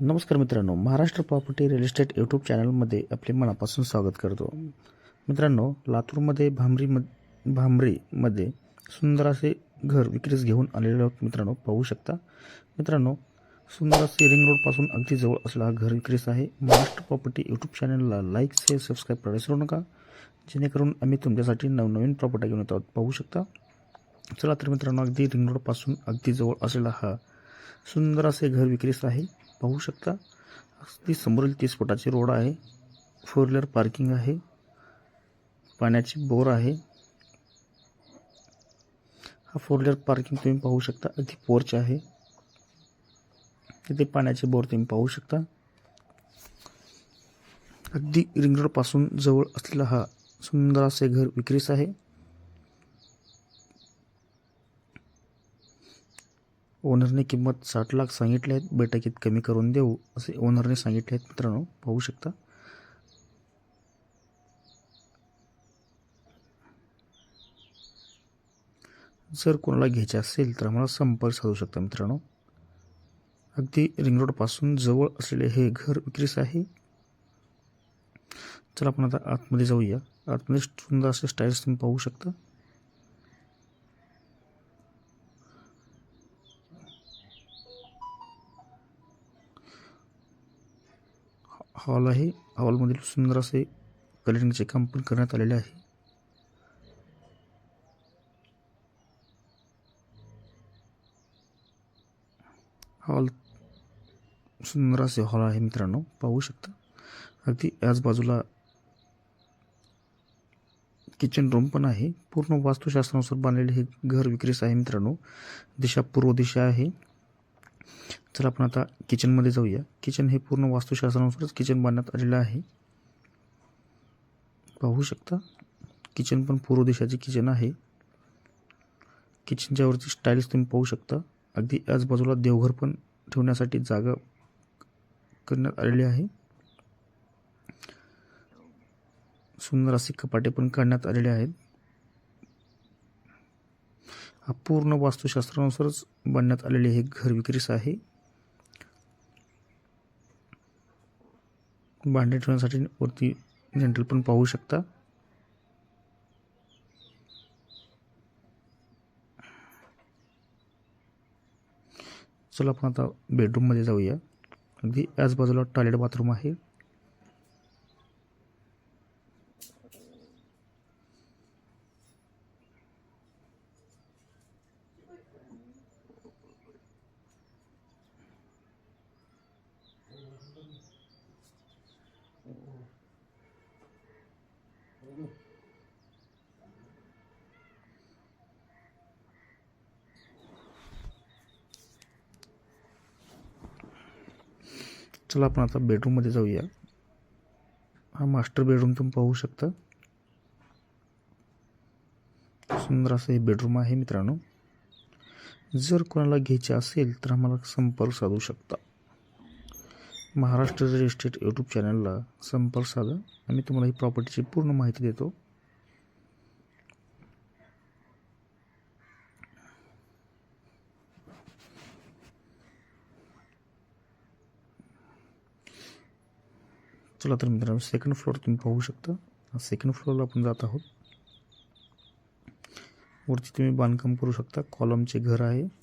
नमस्कार मित्रांनो Maharashtra property real estate YouTube चॅनलमध्ये आपले मनापासून स्वागत करतो. मित्रांनो लातूरमध्ये भांबरी भांबरीमध्ये सुंदर असे घर विक्रीस घेऊन आलेले मित्रांनो पाहू शकता. मित्रांनो सुंदर असे रिंग रोडपासून अगदी जवळ असलेला हा घर विक्रीस आहे. महाराष्ट्र प्रॉपर्टी यूट्यूब चॅनलला लाईक शेअर सबस्क्राईब करायला विसरू नका. जेणेकरून आम्ही तुमच्यासाठी नवनवीन प्रॉपर्टी घेऊन येत आहोत पाहू शकता. चला तर मित्रांनो अगदी रिंग रोडपासून अगदी जवळ असलेला हा सुंदर असे घर विक्रीस आहे. पाहू शकता. अगदी समोरील तीस फुटाची रोड आहे. फोर व्हीलर पार्किंग आहे. पाण्याची बोर आहे. हा फोर व्हीलर पार्किंग तुम्ही पाहू शकता. अगदी पोर्च आहे. इथे पाण्याचे बोर तुम्ही पाहू शकता. अगदी रिंग रोडपासून जवळ असलेला हा सुंदर असे घर विक्रीस आहे. ओनरने किंमत साठ लाख सांगितले आहेत बैठकीत कमी करून देऊ असे ओनरने सांगितले आहेत मित्रांनो. पाहू शकता. जर कोणाला घ्यायचे असेल तर आम्हाला संपर्क साधू शकता मित्रांनो. अगदी रिंग रोडपासून जवळ असलेले हे घर विक्रीस आहे. चला आपण आता आतमध्ये जाऊया. आतमध्ये सुंदर असे स्टाईल्स तुम्ही पाहू शकता. हॉल आहे. हॉलमधील सुंदर असे कलरिंगचे काम पण करण्यात आलेले आहे. हॉल सुंदर असे हॉल आहे मित्रांनो. पाहू शकता. अगदी याच बाजूला किचन रूम पण आहे. पूर्ण वास्तुशास्त्रानुसार बांधलेले हे घर विक्रीस आहे मित्रांनो. दिशा पूर्व दिशा आहे. चला आपण आता किचनमध्ये जाऊया. किचन हे पूर्ण वास्तुशास्त्रानुसारच किचन बांधण्यात आलेलं आहे. पाहू शकता किचन पण पूर्व दिशाचे किचन आहे. किचनच्या वरती स्टाईल्स तुम्ही पाहू शकता. अगदी याच बाजूला देवघर पण ठेवण्यासाठी जागा करण्यात आलेली आहे. सुंदर असे कपाटे पण काढण्यात आलेले आहेत. हा पूर्ण वास्तुशास्त्रानुसारच बांधण्यात आलेले हे घर विक्रीस आहे. भांडे ठेवण्यासाठी वरती जनरल पण पाहू शकता. चला आपण आता बेडरूममध्ये जाऊया. अगदी याच बाजूला टॉयलेट बाथरूम आहे. चला आपण आता बेडरूममध्ये जाऊया. हा मास्टर बेडरूम तुम्ही पाहू शकता. सुंदर असं हे बेडरूम आहे मित्रांनो. जर कोणाला घ्यायचे असेल तर आम्हाला संपर्क साधू शकता. महाराष्ट्र रिअल इस्टेट यूट्यूब चॅनलला संपर्क साधा आम्ही तुम्हाला ही प्रॉपर्टीची पूर्ण माहिती देतो. चला तर मित्रांनो सेकंड फ्लोअर तुम्ही पाहू शकता. सेकंड फ्लोअरला आपण जात आहोत. वरती तुम्ही बांधकाम करू शकता. कॉलमचे घर आहे.